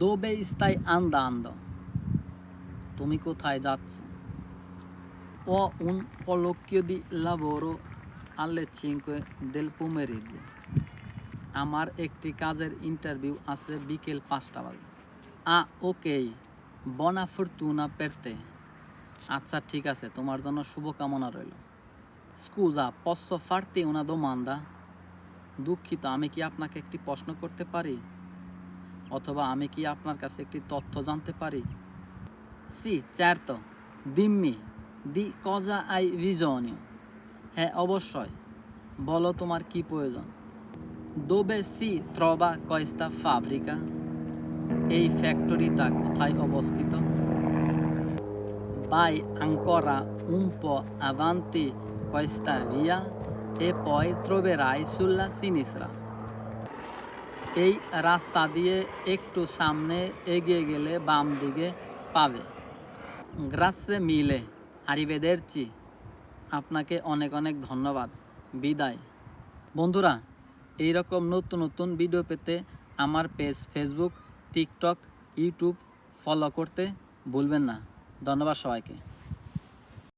Dove stai andando? তুমি কোথায় যাচ্ছ Ho un colloquio di lavoro alle 5 del pomeriggio. আমার একটি কাজের ইন্টারভিউ আছে বিকেল পাঁচটা বাজে আ ওকে বনা ফরতুনা পেরতে আচ্ছা ঠিক আছে, তোমার জন্য শুভকামনা রইল। স্কুজা পশ্চ ফার্তি una domanda? দুঃখিত, আমি কি আপনাকে একটি প্রশ্ন করতে পারি? অথবা আমি কি আপনার কাছে একটি তথ্য জানতে পারি? সি চ্যারত দিম্মি, দি কজা আই রিজনীয়। হ্যাঁ অবশ্যই। বলো তোমার কি প্রয়োজন? দোবে সি ত্রবা কয়েস্তা ফাব্রিকা? এই ফ্যাক্টরিটা কোথায় অবস্থিত? বাই আঙ্করা উম্প আভান্তি কয়েস্তা রিয়া? এ পয়ত্রবে রায় সুল্লা সিনিসরা। এই রাস্তা দিয়ে একটু সামনে এগিয়ে গেলে বাম দিকে পাবে। গ্রাসে মিলে। আরিভেদেরচি আপনাকে অনেক অনেক ধন্যবাদ। বিদায়। বন্ধুরা এই রকম নতুন নতুন ভিডিও পেতে আমার page Facebook TikTok YouTube follow করতে ভুলবেন না। ধন্যবাদ সবাইকে।